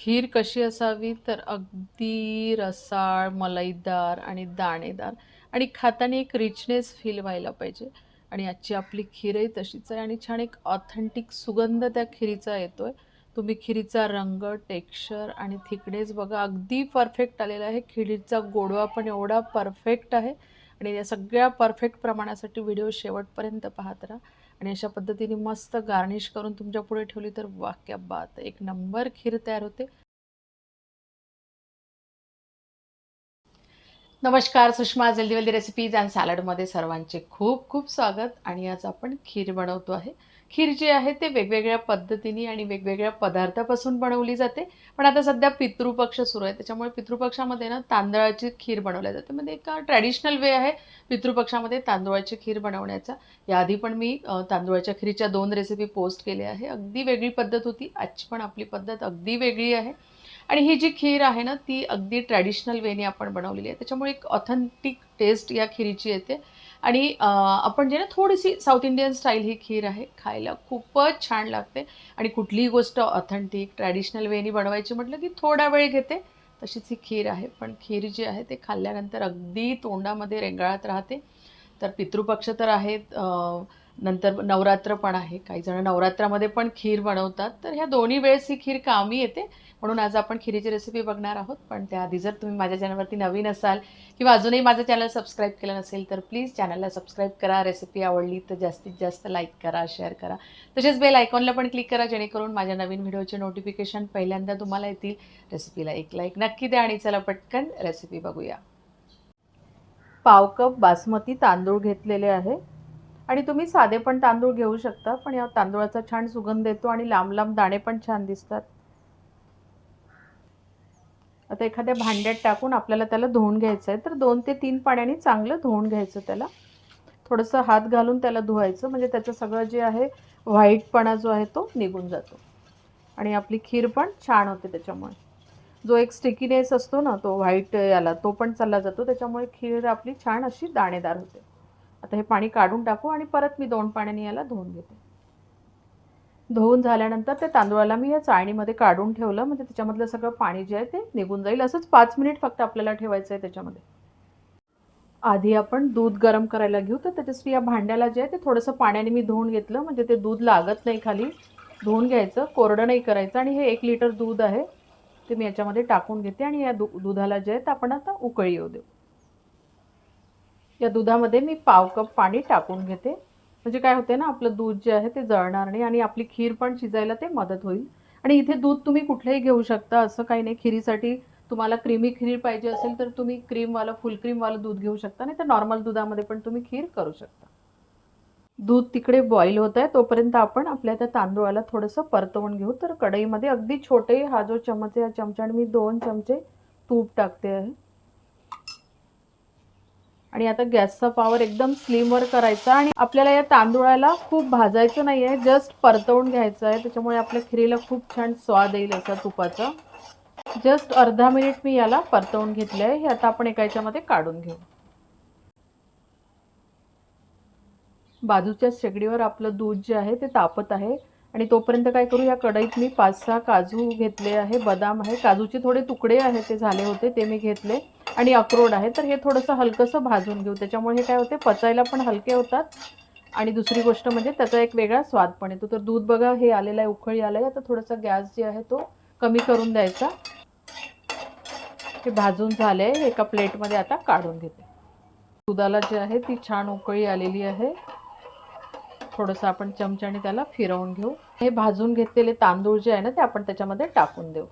खीर कशी असावी? तर अगदी रसाळ मलईदार आणि दाणेदार. आणि खाताना एक रिचनेस फील व्हायला पाहिजे. आणि आजची आपली खीरही तशीच आहे आणि छान एक ऑथेंटिक सुगंध त्या खिरीचा येतो आहे तुम्ही खिरीचा रंग टेक्स्चर आणि थिकनेस बघा. अगदी परफेक्ट आलेला आहे. खिरीचा गोडवा पण एवढा परफेक्ट आहे. आणि या सगळ्या परफेक्ट प्रमाणासाठी व्हिडिओ शेवटपर्यंत पाहत राहा. आणि अशा पद्धतीने मस्त गार्निश करून तुमच्यापुढे ठेवली तर वाक्या बात. एक नंबर खीर तयार होते. नमस्कार सुषमा जल्दी वल्दी रेसिपीज अँड सॅलडमध्ये सर्वांचे खूप खूप स्वागत. आणि आज आपण खीर बनवतो आहे. खीर जी आहे ते वेगवेगळ्या पद्धतीने आणि वेगवेगळ्या पदार्थापासून बनवली जाते. पण आता सध्या पितृपक्ष सुरू आहे. त्याच्यामुळे पितृपक्षामध्ये ना तांदळाची खीर बनवल्या जाते. म्हणजे एक ट्रॅडिशनल वे आहे पितृपक्षामध्ये तांदूळाची खीर बनवण्याचा. याआधी पण मी अ, तांदूळाच्या दोन रेसिपी पोस्ट केल्या आहे. अगदी वेगळी पद्धत होती. आजची पण आपली पद्धत अगदी वेगळी आहे. आणि ही जी खीर आहे ना ती अगदी ट्रॅडिशनल वेने आपण बनवलेली आहे. त्याच्यामुळे एक ऑथेंटिक टेस्ट या खीरीची येते. आणि आपण जे ना थोडीशी साऊथ इंडियन स्टाईल ही खीर आहे खायला खूपच छान लागते. आणि कुठलीही गोष्ट ऑथेंटिक ट्रॅडिशनल वेनी बनवायची म्हटलं की थोडा वेळ घेते तशीच ही खीर आहे. पण खीर जी आहे ते खाल्ल्यानंतर अगदी तोंडामध्ये रेंगाळत राहते. तर पितृपक्ष तर आहेत नंतर नवरात्र पण आहे. काही जण नवरात्रामध्ये पण खीर बनवतात. तर ह्या दोन्ही वेळेस ही खीर कामी येते. म्हणून आज आपण खिरीची रेसिपी बघणार आहोत. पण त्याआधी जर तुम्ही माझ्या चॅनलवरती नवीन असाल किंवा अजूनही माझं चॅनल सबस्क्राईब केलं नसेल तर प्लीज चॅनलला सबस्क्राईब करा. रेसिपी आवडली तर जास्तीत जास्त लाईक करा शेअर करा. तसेच बेल आयकॉनला पण क्लिक करा जेणेकरून माझ्या नवीन व्हिडिओचे नोटिफिकेशन पहिल्यांदा तुम्हाला येतील. रेसिपीला एक लाईक नक्की द्या आणि चला पटकन रेसिपी बघूया. पाव कप बासमती तांदूळ घेतलेले आहे. आणि तुम्ही साधे पण तांदूळ घेऊ शकता पण या तांदूळाचा छान सुगंध येतो आणि लांब लांब दाणे पण छान दिसतात. आता एखाद्या भांड्यात टाकून आपल्याला त्याला धुवून घ्यायचं आहे तर दोन ते तीन पाण्याने चांगलं धुवून घ्यायचं त्याला. थोडंसं हात घालून त्याला धुवायचं म्हणजे त्याचं सगळं जे आहे व्हाईटपणा जो आहे तो निघून जातो. आणि आपली खीर पण छान होते त्याच्यामुळे. जो एक स्टिकीनेस असतो ना तो व्हाईट याला तो पण चालला जातो त्याच्यामुळे खीर आपली छान अशी दाणेदार होते. आता हे पाणी काढून टाकू आणि परत मी दोन पाण्याने याला धुवून घेते. धुवून झाल्यानंतर ते तांदूळाला मी या चाळणीमध्ये काढून ठेवलं. म्हणजे त्याच्यामधलं सगळं पाणी जे आहे ते निघून जाईल. असंच पाच मिनिट फक्त आपल्याला ठेवायचं आहे त्याच्यामध्ये. आधी आपण दूध गरम करायला घेऊ. तर त्याच्यासाठी या भांड्याला जे आहे ते थोडंसं पाण्याने मी धुवून घेतलं. म्हणजे ते दूध लागत नाही खाली. धुवून घ्यायचं. कोरडं नाही करायचं. आणि हे एक लिटर दूध आहे. ते मी याच्यामध्ये टाकून घेते. आणि या दु दुधाला जे आहे ते आपण आता उकळी येऊ देऊ. या दुधामध्ये मी पाव कप पाणी टाकून घेते. म्हणजे काय होते ना आपलं दूध जे आहे ते जळणार नाही आणि आपली खीर पण शिजायला ते मदत होईल. आणि इथे दूध तुम्ही कुठलंही घेऊ शकता असं काही नाही. खिरीसाठी तुम्हाला क्रीमी खीर पाहिजे असेल तर तुम्ही क्रीमवालं फुल क्रीमवालं दूध घेऊ शकता. नाही तर नॉर्मल दुधामध्ये पण तुम्ही खीर करू शकता. दूध तिकडे बॉईल होत आहे. तोपर्यंत आपण आपल्या त्या तांदूळाला थोडंसं परतवून घेऊ. तर कढईमध्ये अगदी छोटे हा जो चमच या या चमच्याने मी दोन चमचे तूप टाकते आहे. आणि आता गॅसचा पॉवर एकदम स्लिमवर करायचा आणि आपल्याला या तांदूळाला खूप भाजायचं नाही आहे जस्ट परतवून घ्यायचं आहे त्याच्यामुळे आपल्या खिरीला खूप छान स्वाद येईल असा तुपाचा. जस्ट अर्धा मिनिट मी याला परतवून घेतले आहे हे आता आपण एका याच्यामध्ये काढून घेऊ. बाजूच्या शेगडीवर आपलं दूध जे आहे ते तापत आहे. आणि तोपर्यंत काय करू या कढईत मी पाच सहा काजू घेतले आहे बदाम आहे काजूचे थोडे तुकडे आहे ते झाले होते ते मी घेतले. आणि अक्रोड आहे तर हे थोडंसं हलकंसं भाजून घेऊ. त्याच्यामुळे हे काय होते पचायला पण हलके होतात. आणि दुसरी गोष्ट म्हणजे त्याचा एक वेगळा स्वाद पण येतो. तर दूध बघा हे आलेलं आहे उकळी आलं आहे आता थोडासा गॅस जे आहे तो कमी करून द्यायचा. हे भाजून झाले आहे एका प्लेटमध्ये आता काढून घेते. दुधाला जे आहे ती छान उकळी आलेली आहे. थोडंसं आपण चमच्याने त्याला फिरवून घेऊ. हे भाजून घेतलेले तांदूळ जे आहे ना ते आपण त्याच्यामध्ये टाकून देऊ.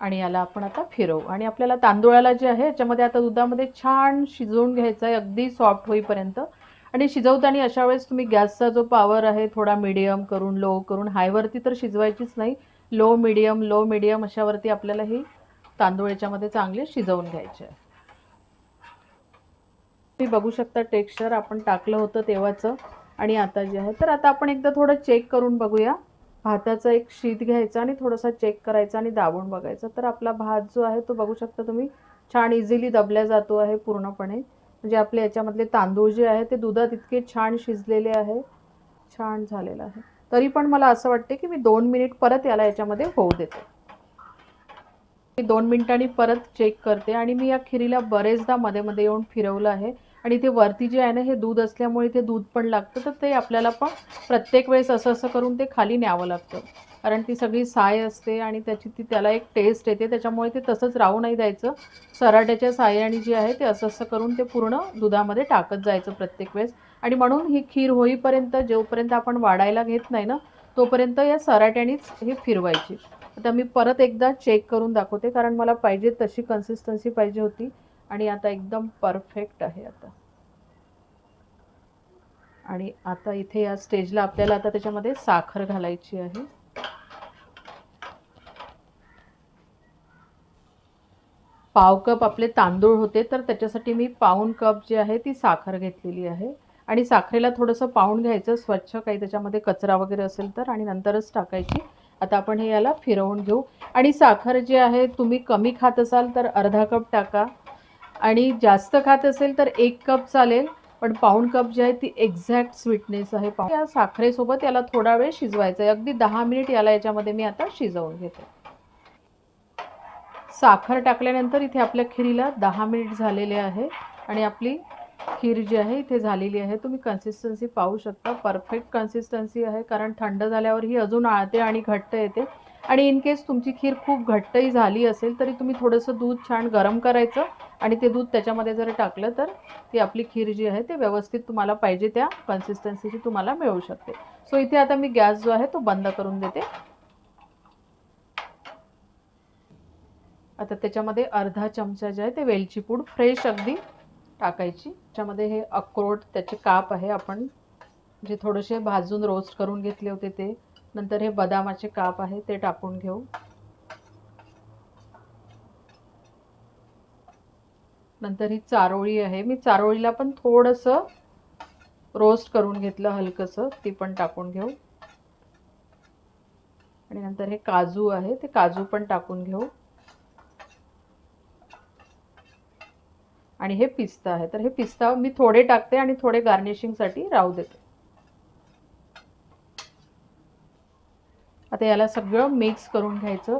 आणि याला आपण आता फिरवू. आणि आपल्याला तांदूळाला जे आहे याच्यामध्ये आता दुधामध्ये छान शिजवून घ्यायचं आहे अगदी सॉफ्ट होईपर्यंत. आणि शिजवताना अशा वेळेस तुम्ही गॅसचा जो पॉवर आहे थोडा मिडियम करून लो करून हायवरती तर शिजवायचीच नाही. लो मिडियम लो मिडियम अशावरती आपल्याला ही तांदूळ याच्यामध्ये चांगले शिजवून घ्यायचे आहे. तुम्ही बघू शकता टेक्स्चर आपण टाकलं होतं तेव्हाचं आणि आता जे आहे. तर आता आपण एकदा थोडं चेक करून बघूया. भाताचा एक शीत घ्यायचा आणि थोडासा चेक करायचा आणि दाबून बघायचा. तर आपला भात जो आहे तो बघू शकता तुम्ही छान इझिली दबल्या जातो आहे पूर्णपणे. म्हणजे आपले याच्यामधले तांदूळ जे आहे ते दुधात इतके छान शिजलेले आहे. छान झालेलं आहे. तरी पण मला असं वाटते की मी दोन मिनिट परत याला याच्यामध्ये होऊ देते. मी दोन मिनिटांनी परत चेक करते आणि मी या खिरीला बरेचदा मध्ये मध्ये येऊन फिरवलं आहे. आणि ते वरती जे आहे ना हे दूध असल्यामुळे ते दूध पण लागतं तर ते आपल्याला पण प्रत्येक वेळेस असं असं करून ते खाली न्यावं लागतं. कारण ती सगळी साय असते आणि त्याची ती त्याला एक टेस्ट येते त्याच्यामुळे ते तसंच राहू नाही द्यायचं. सराट्याच्या सायाने जे आहे ते असं असं करून ते पूर्ण दुधामध्ये टाकत जायचं प्रत्येक वेळेस. आणि म्हणून ही खीर होईपर्यंत जोपर्यंत आपण वाढायला घेत नाही ना तोपर्यंत या सराट्यानेच हे फिरवायची. आता मी परत एकदा चेक करून दाखवते कारण मला पाहिजे तशी कन्सिस्टन्सी पाहिजे होती. आणि आता एकदम परफेक्ट आहे आता. आणि आता इथे या स्टेजला आपल्याला आता त्याच्यामध्ये साखर घालायची आहे. पाव कप आपले तांदूळ होते तर त्याच्यासाठी मी पाऊण कप जे आहे ती साखर घेतलेली आहे. आणि साखरेला थोडंसं पाऊण घ्यायचं स्वच्छ काही त्याच्यामध्ये कचरा वगैरे असेल तर आणि नंतरच टाकायची. आता आपण हे याला फिरवून घेऊ. आणि साखर जे आहे तुम्ही कमी खात असाल तर अर्धा कप टाका. आणि जास्त खात असेल तर एक कप चालेल पण पाऊण कप जी आहे ती एक्झॅक्ट स्वीटनेस आहे. पाऊण या साखरेसोबत याला थोडा वेळ शिजवायचा आहे. अगदी दहा मिनिट याला याच्यामध्ये मी आता शिजवून घेते. साखर टाकल्यानंतर इथे आपल्या खिरीला दहा मिनिट झालेले आहे आणि आपली खीर जी आहे इथे झालेली आहे. तुम्ही कन्सिस्टन्सी पाहू शकता. परफेक्ट कन्सिस्टन्सी आहे. कारण थंड झाल्यावर ही अजून आळते आणि घट्ट येते. आणि इन केस तुमची खीर खूप घट्टही झाली असेल तरी तुम्ही थोडंसं दूध छान गरम करायचं आणि ते दूध त्याच्यामध्ये जर टाकलं तर ती आपली खीर जी आहे ते व्यवस्थित तुम्हाला पाहिजे त्या कन्सिस्टन्सीची तुम्हाला मिळू शकते. सो इथे आता मी गॅस जो आहे तो बंद करून देते. आता त्याच्यामध्ये अर्धा चमचा जे आहे ते वेलची पूड फ्रेश अगदी टाकायची. त्याच्यामध्ये हे अक्रोट त्याचे काप आहे आपण जे थोडेसे भाजून रोस्ट करून घेतले होते ते. नंतर हे बदामाचे काप आहे ते टाकून घेऊ. नंतर ही चारोळी आहे. मी चारोळीला पण थोडंसं रोस्ट करून घेतलं हलकंसं ती पण टाकून घेऊ. आणि नंतर हे काजू आहे ते काजू पण टाकून घेऊ. आणि हे पिस्ता आहे. तर हे पिस्ता मी थोडे टाकते आणि थोडे गार्निशिंगसाठी राहू देते. आता याला सगळं मिक्स करून घ्यायचं.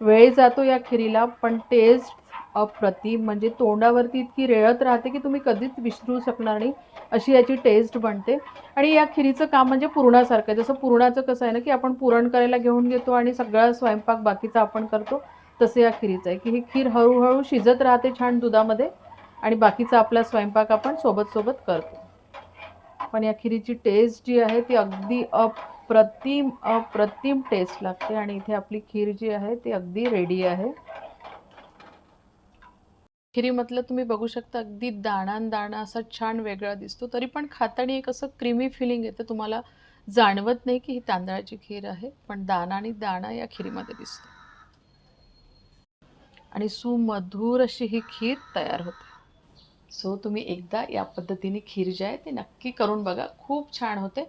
वेळ जातो या खिरीला पण टेस्ट अप्रतिम. म्हणजे तोंडावरती इतकी रेळत राहते की तुम्ही कधीच विसरू शकणार नाही. अशी याची टेस्ट बनते. आणि या खिरीचं काम म्हणजे पुरणासारखं आहे. जसं पुरणाचं कसं आहे ना की आपण पुरण करायला घेऊन घेतो आणि सगळा स्वयंपाक बाकीचा आपण करतो तसं या खिरीचं आहे. की ही खीर हळूहळू शिजत राहते छान दुधामध्ये आणि बाकीचा आपला स्वयंपाक आपण सोबत सोबत करतो. पण या खिरीची टेस्ट जी आहे ती अगदी अप अप्रतिम अप्रतिम टेस्ट लागते आणि इथे आपली खीर जी आहे ती अगदी रेडी आहे. खिरीमधलं तुम्ही बघू शकता अगदी दाणा दाणा असा छान वेगळा दिसतो. तरी पण खाताना एक असं क्रीमी फिलिंग येतं. तुम्हाला जाणवत नाही की ही तांदळाची खीर आहे पण दाणा आणि दाणा या खिरीमध्ये दिसतो. आणि सुमधुर अशी ही खीर तयार होते. सो तुम्ही एकदा या पद्धतीने खीर जी आहे ती नक्की करून बघा. खूप छान होते.